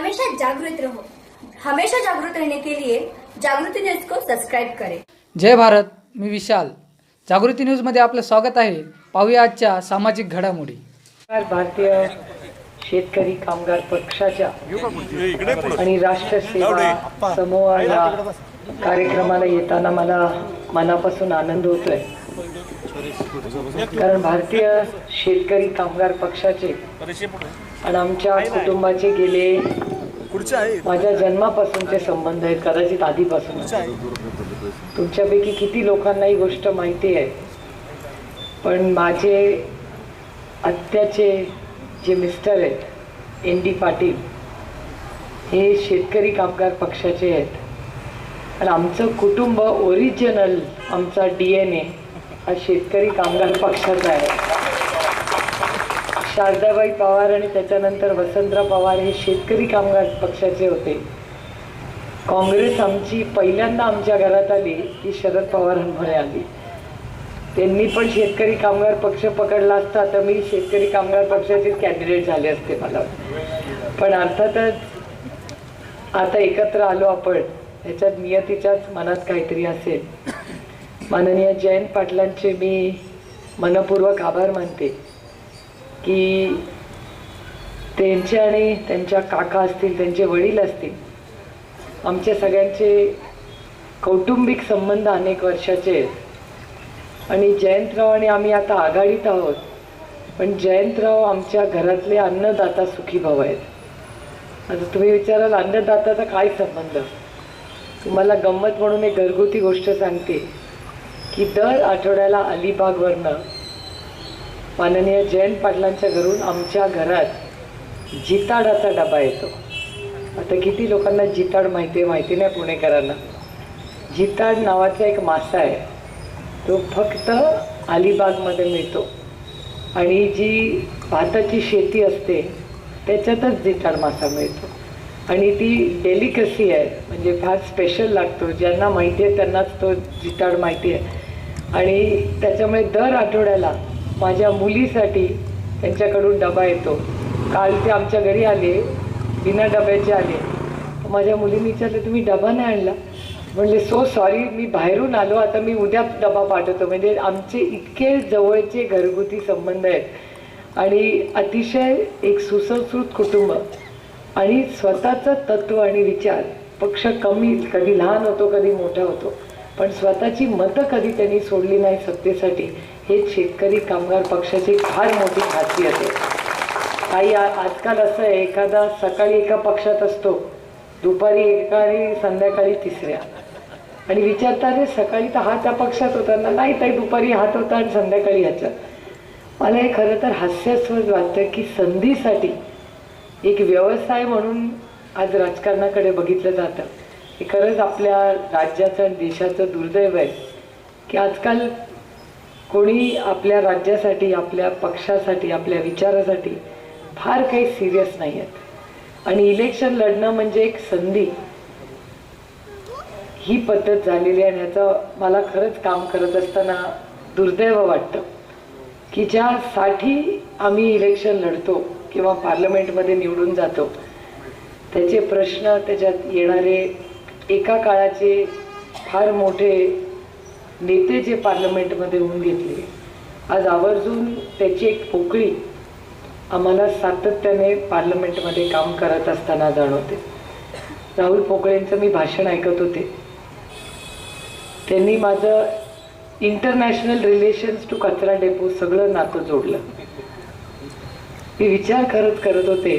हमेशा जागृत रहो. हमेशा जागृत रहने के लिए जागृति न्यूज को सब्सक्राइब करें. जय भारत मी विशाल. जागृती न्यूजमध्ये आपलं स्वागत आहे. पाहूया आजच्या सामाजिक घडामोडी. भारतीय शेतकरी कामगार पक्षाच्या आणि राष्ट्र सेवा समूह या कार्यक्रमाला येताना मला मनापासून आनंद होतोय. कारण भारतीय शेतकरी कामगार पक्षाचे आणि आमच्या कुटुंबाचे गेले माझ्या जन्मापासूनचे संबंध आहेत कदाचित आधीपासून. तुमच्यापैकी किती लोकांना ही गोष्ट माहिती आहे. पण माझे आत्याचे जे मिस्टर आहेत एन डी पाटील हे शेतकरी कामगार पक्षाचे आहेत. आणि आमचं कुटुंब ओरिजिनल आमचा डी एन ए हा शेतकरी कामगार पक्षाचा आहे. शारदाबाई पवार आणि त्याच्यानंतर वसंतराव पवार हे शेतकरी कामगार पक्षाचे होते. काँग्रेस आमची पहिल्यांदा आमच्या घरात आली ती शरद पवारांमुळे आली. त्यांनी पण शेतकरी कामगार पक्ष पकडला असता तर मी शेतकरी कामगार पक्षाचे कॅन्डिडेट झाले असते मला. पण अर्थातच आता एकत्र आलो आपण त्याच्यात नियतीच्याच मनात काहीतरी असेल. माननीय जयंत पाटलांचे मी मनपूर्वक आभार मानते. की त्यांचे आणि त्यांच्या काका असतील त्यांचे वडील असतील आमच्या सगळ्यांचे कौटुंबिक संबंध अनेक वर्षाचे आहेत. आणि जयंतराव आणि आम्ही आता आघाडीत आहोत पण जयंतराव आमच्या घरातले अन्नदाता सुखी भाऊ आहेत. आता तुम्ही विचाराल अन्नदाताचा काय संबंध? तुम्हाला गंमत म्हणून एक घरगुती गोष्ट सांगते की दर आठवड्याला अलिबागवरनं माननीय जयंत पाटलांच्या घरून आमच्या घरात जिताडाचा डबा येतो. आता किती लोकांना जिताड माहिती आहे माहिती नाही पुणेकरांना. जिताड नावाचा एक मासा आहे. तो फक्त अलिबागमध्ये मिळतो. आणि जी भाताची शेती असते त्याच्यातच जिताड मासा मिळतो. आणि ती डेलिकसी आहे म्हणजे फार स्पेशल लागतो. ज्यांना माहिती आहे त्यांनाच तो जिताड माहिती आहे. आणि त्याच्यामुळे दर आठवड्याला माझ्या मुलीसाठी त्यांच्याकडून डबा येतो. काल ते आमच्या घरी आले बिना डब्याचे आले. माझ्या मुलीने विचारलं तुम्ही डबा नाही आणला? म्हणले सो सॉरी मी बाहेरून आलो आता मी उद्या डबा पाठवतो. म्हणजे आमचे इतके जवळचे घरगुती संबंध आहेत. आणि अतिशय एक सुसंस्कृत कुटुंब आणि स्वतःचं तत्व आणि विचार. पक्ष कमी कधी लहान होतो कधी मोठा होतो. पण स्वतःची मतं कधी त्यांनी सोडली नाही सत्तेसाठी. हेच शेतकरी कामगार पक्षाची फार मोठी खासियत आहे. काही आजकाल असं आहे एखादा सकाळी एका पक्षात असतो दुपारी एका आणि संध्याकाळी तिसऱ्या. आणि विचारता रे सकाळी तर हा त्या पक्षात होता. ना नाही ताई दुपारी हात होता आणि संध्याकाळी ह्याच्यात मला हे खरं तर हास्यास्पद वाटतं की संधीसाठी एक व्यवसाय म्हणून आज राजकारणाकडे बघितलं जातं. हे खरंच आपल्या राज्याचं आणि देशाचं दुर्दैव आहे. की आजकाल कोणी आपल्या राज्यासाठी आपल्या पक्षासाठी आपल्या विचारासाठी फार काही सिरियस नाही आहेत आणि इलेक्शन लढणं म्हणजे एक संधी. ही पद्धत झालेली आहे आणि ह्याचं मला खरंच काम करत असताना दुर्दैव वाटतं की ज्यासाठी आम्ही इलेक्शन लढतो किंवा पार्लमेंटमध्ये निवडून जातो त्याचे प्रश्न त्याच्यात येणारे एका काळाचे फार मोठे नेते जे पार्लमेंटमध्ये होऊन घेतले आज आवर्जून त्याची एक पोकळी आम्हाला सातत्याने पार्लमेंटमध्ये काम करत असताना जाणवते. राहुल पोकळेंचं मी भाषण ऐकत होते. त्यांनी माझं इंटरनॅशनल रिलेशन्स टू कचरा डेपो सगळं नातं जोडलं. मी विचार करत करत होते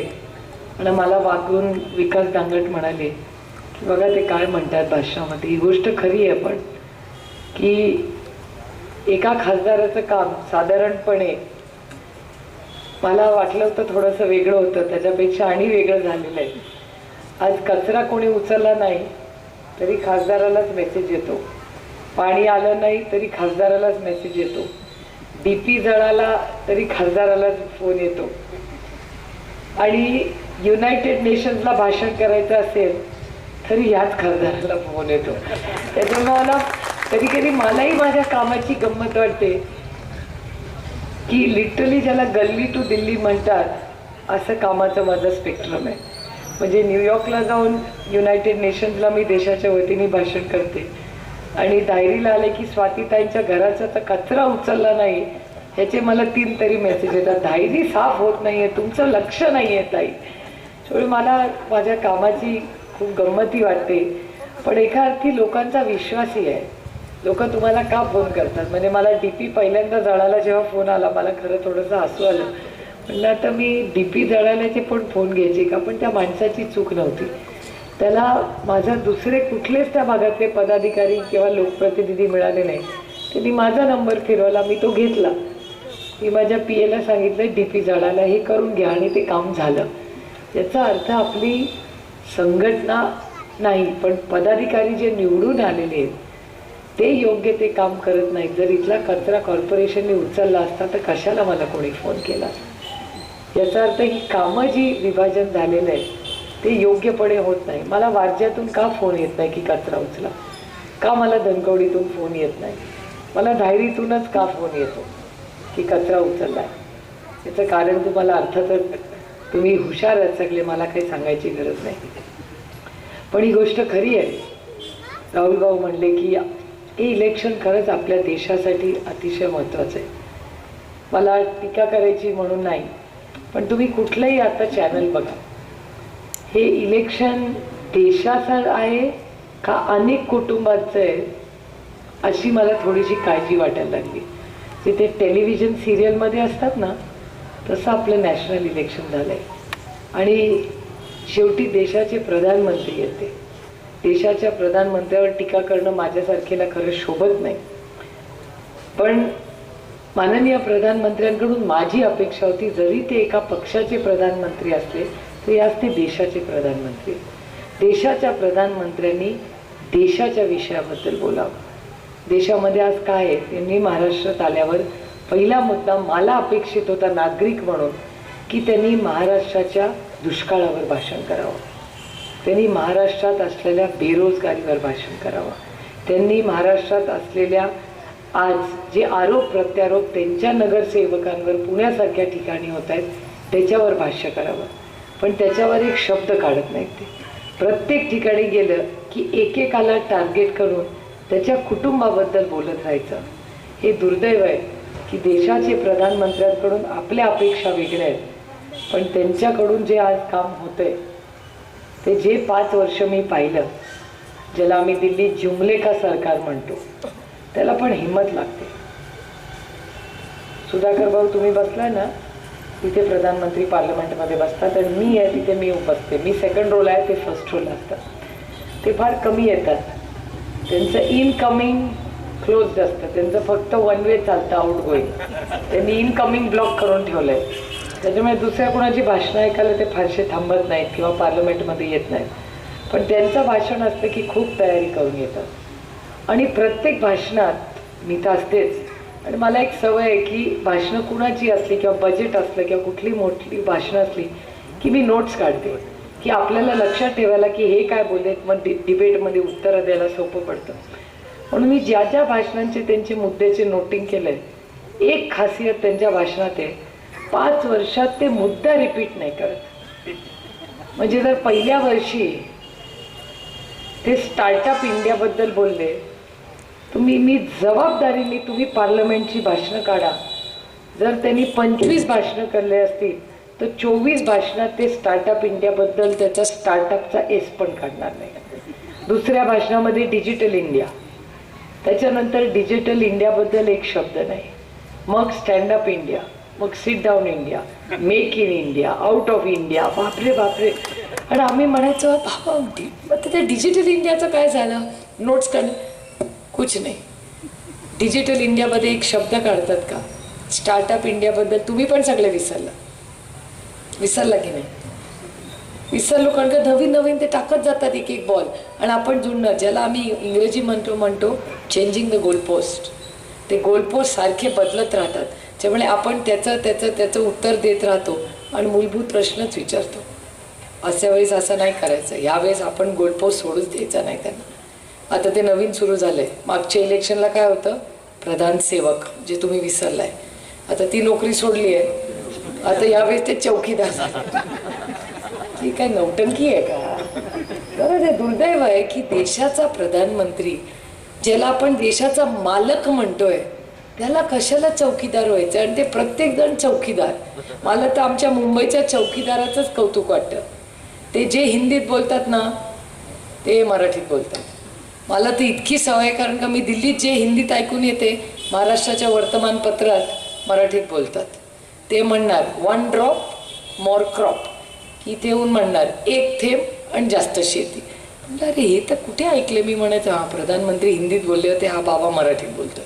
आणि मला वागून विकास दांगट म्हणाले की बघा ते काय म्हणतात भाषणामध्ये ही गोष्ट खरी आहे पण की एका खासदाराचं काम साधारणपणे मला वाटलं होतं थोडंसं वेगळं होतं त्याच्यापेक्षा आणि वेगळं झालेलं आहे. आज कचरा कोणी उचलला नाही तरी खासदारालाच मेसेज येतो. पाणी आलं नाही तरी खासदारालाच मेसेज येतो. डी पी जळाला तरी खासदारालाच फोन येतो. आणि युनायटेड नेशन्सला भाषण करायचं असेल तरी ह्याच खासदाराला फोन येतो. त्याच्यामुळे मला कधी कधी मलाही माझ्या कामाची गंमत वाटते की लिटरली ज्याला गल्ली टू दिल्ली म्हणतात असं कामाचं माझं स्पेक्ट्रम आहे. म्हणजे न्यूयॉर्कला जाऊन युनायटेड नेशन्सला मी देशाच्या वतीने भाषण करते. आणि डायरीला आले की स्वातीताईंच्या घराचा तर कचरा उचलला नाही. ह्याचे मला तीन तरी मेसेज येतात. डायरी साफ होत नाही आहे तुमचं लक्ष नाही आहे ताई. त्यामुळे मला माझ्या कामाची खूप गंमती वाटते. पण एका अर्थी लोकांचा विश्वासही आहे. लोक तुम्हाला का फोन करतात? म्हणजे मला डी पी पहिल्यांदा जळायला जेव्हा फोन आला मला खरं थोडंसं हसू आलं. म्हणलं आता मी डी पी जळायलाचे पण फोन घ्यायचे का? पण त्या माणसाची चूक नव्हती. त्याला माझा दुसरे कुठलेच त्या भागातले पदाधिकारी किंवा लोकप्रतिनिधी मिळाले नाही त्यांनी माझा नंबर फिरवला मी तो घेतला. मी माझ्या पी एला सांगितलं डी पी जळायला हे करून घ्या आणि ते काम झालं. याचा अर्थ आपली संघटना नाही पण पदाधिकारी जे निवडून आलेले आहेत ते योग्य ते काम करत नाहीत. जर इथला कचरा कॉर्पोरेशनने उचलला असता तर कशाला मला कोणी फोन केला? याचा अर्थ ही कामं जी विभाजन झालेलं आहे ते योग्यपणे होत नाही. मला वारज्यातून का फोन येत नाही की कचरा उचला? का मला धनकवडीतून फोन येत नाही? मला धायरीतूनच का फोन येतो की कचरा उचलला आहे याचं कारण तुम्हाला अर्थातच तुम्ही हुशार आहात सगळे मला काही सांगायची गरज नाही. पण ही गोष्ट खरी आहे. राहुल भाऊ म्हणले की हे इलेक्शन खरंच आपल्या देशासाठी अतिशय महत्त्वाचं आहे. मला टीका करायची म्हणून नाही पण तुम्ही कुठलंही आता चॅनल बघा. हे इलेक्शन देशाचं आहे का अनेक कुटुंबाचं आहे अशी मला थोडीशी काळजी वाटायला लागली. जिथे टेलिव्हिजन सिरियलमध्ये असतात ना तसं आपलं नॅशनल इलेक्शन झालं आहे आणि शेवटी देशाचे प्रधानमंत्री येते देशाच्या प्रधानमंत्र्यावर टीका करणं माझ्यासारखेला खरं शोभत नाही. पण माननीय प्रधानमंत्र्यांकडून माझी अपेक्षा होती जरी ते एका पक्षाचे प्रधानमंत्री असले तरी आज ते देशाचे प्रधानमंत्री. देशाच्या प्रधानमंत्र्यांनी देशाच्या विषयाबद्दल बोलावं. देशामध्ये आज काय आहे त्यांनी महाराष्ट्रात आल्यावर पहिला मुद्दा मला अपेक्षित होता नागरिक म्हणून की त्यांनी महाराष्ट्राच्या दुष्काळावर भाषण करावं. त्यांनी महाराष्ट्रात असलेल्या बेरोजगारीवर भाषण करावं. त्यांनी महाराष्ट्रात असलेल्या आज जे आरोप प्रत्यारोप त्यांच्या नगरसेवकांवर पुण्यासारख्या ठिकाणी होत आहेत त्याच्यावर भाष्य करावं. पण त्याच्यावर एक शब्द काढत नाहीत ते. प्रत्येक ठिकाणी गेलं की एकेकाला टार्गेट करून त्याच्या कुटुंबाबद्दल बोलत राहायचं. हे दुर्दैव आहे की देशाचे प्रधानमंत्र्यांकडून आपल्या अपेक्षा वेगळ्या आहेत. पण त्यांच्याकडून जे आज काम होतं आहे ते जे पाच वर्ष मी पाहिलं ज्याला आम्ही दिल्लीत जुमलेखा सरकार म्हणतो त्याला पण हिंमत लागते. सुधाकर भाऊ तुम्ही बसलाय ना? तिथे प्रधानमंत्री पार्लमेंटमध्ये बसतात आणि मी आहे तिथे मी बसते मी सेकंड रोल आहे ते फर्स्ट रोल असतात ते फार कमी येतात. त्यांचं इनकमिंग क्लोज असतं त्यांचं फक्त वन वे चालतं आउट गोईंग त्यांनी इनकमिंग ब्लॉक करून ठेवलं आहे त्याच्यामुळे दुसऱ्या कोणाची भाषणं ऐकायला ते फारसे थांबत नाहीत किंवा पार्लमेंटमध्ये येत नाहीत. पण त्यांचं भाषण असतं की खूप तयारी करून येतात. आणि प्रत्येक भाषणात मी तर असतेच. आणि मला एक सवय आहे की भाषणं कुणाची असली किंवा बजेट असलं किंवा कुठली मोठी भाषणं असली की मी नोट्स काढते. की आपल्याला लक्षात ठेवायला की हे काय बोललेत मग डि डिबेटमध्ये उत्तरं द्यायला सोपं पडतं. म्हणून मी ज्या ज्या भाषणांचे त्यांचे मुद्द्याचे नोटिंग केलं आहे एक खासियत त्यांच्या भाषणात आहे पाच वर्षात ते मुद्दा रिपीट नाही करत. म्हणजे जर पहिल्या वर्षी ते स्टार्टअप इंडियाबद्दल बोलले तुम्ही मी जबाबदारीने तुम्ही पार्लमेंटची भाषणं काढा. जर त्यांनी पंचवीस भाषणं करले असतील तर चोवीस भाषणात ते स्टार्टअप इंडियाबद्दल त्याचा स्टार्टअपचा एस पण काढणार नाही. दुसऱ्या भाषणामध्ये डिजिटल इंडिया त्याच्यानंतर डिजिटल इंडियाबद्दल एक शब्द नाही. मग स्टँडअप इंडिया मग sit down India make in India out of India बापरे बापरे. आणि आम्ही म्हणायचो बाबा मग ते डिजिटल इंडियाचं काय झालं? नोट्स काढ कुछ नाही. डिजिटल इंडियामध्ये एक शब्द काढतात का? स्टार्टअप इंडियाबद्दल तुम्ही पण सगळे विसरला. विसरला की नाही? विसरलो कारण का नवीन नवीन ते टाकत जातात एक एक बॉल आणि आपण जुळणं ज्याला आम्ही इंग्रजी म्हणतो म्हणतो चेंजिंग द गोल पोस्ट ते गोल पोस्ट सारखे बदलत राहतात. त्यामुळे आपण त्याचं त्याचं त्याचं उत्तर देत राहतो आणि मूलभूत प्रश्नच विचारतो. अशा वेळेस असं नाही करायचं. यावेळेस आपण गोलपोस्ट सोडूच द्यायचा नाही त्यांना. आता ते नवीन सुरू झालंय. मागच्या इलेक्शनला काय होतं? प्रधान सेवक जे तुम्ही विसरलाय. आता ती नोकरी सोडली आहे आता यावेळेस ते चौकीदार. झाले ती काय नौटंकी आहे का? बरं ते दुर्दैव आहे की देशाचा प्रधानमंत्री ज्याला आपण देशाचा मालक म्हणतोय त्याला कशाला चौकीदार व्हायचं? आणि ते प्रत्येक जण चौकीदार. मला तर आमच्या मुंबईच्या चौकीदाराचंच कौतुक वाटतं. ते जे हिंदीत बोलतात ना ते मराठीत बोलतात. मला तर इतकी सवय कारण का मी दिल्लीत जे हिंदीत ऐकून येते महाराष्ट्राच्या वर्तमानपत्रात मराठीत बोलतात. ते म्हणणार वन ड्रॉप मोर क्रॉप की ते येऊन म्हणणार एक थेंब आणि जास्त शेती. म्हणलं अरे हे तर कुठे ऐकले? मी म्हणायचं हा प्रधानमंत्री हिंदीत बोलले होते हा बाबा मराठीत बोलतो.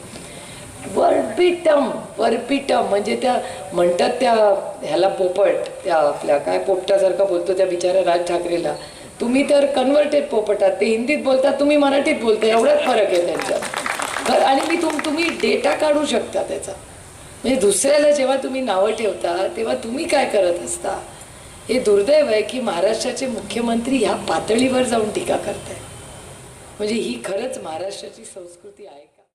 वरपिटम वरपिटम म्हणजे त्या म्हणतात त्या ह्याला पोपट त्या आपल्या काय पोपटासारखा बोलतो त्या बिचाऱ्या राज ठाकरेला. तुम्ही तर कन्व्हर्टेड पोपटात ते हिंदीत बोलतात तुम्ही मराठीत बोलता एवढाच फरक आहे त्यांच्यात तर आणि मी तुम तुम्ही डेटा काढू शकता त्याचा. म्हणजे दुसऱ्याला जेव्हा तुम्ही नावं ठेवता तेव्हा तुम्ही काय करत असता? हे दुर्दैव आहे की महाराष्ट्राचे मुख्यमंत्री ह्या पातळीवर जाऊन टीका करत म्हणजे ही खरंच महाराष्ट्राची संस्कृती आहे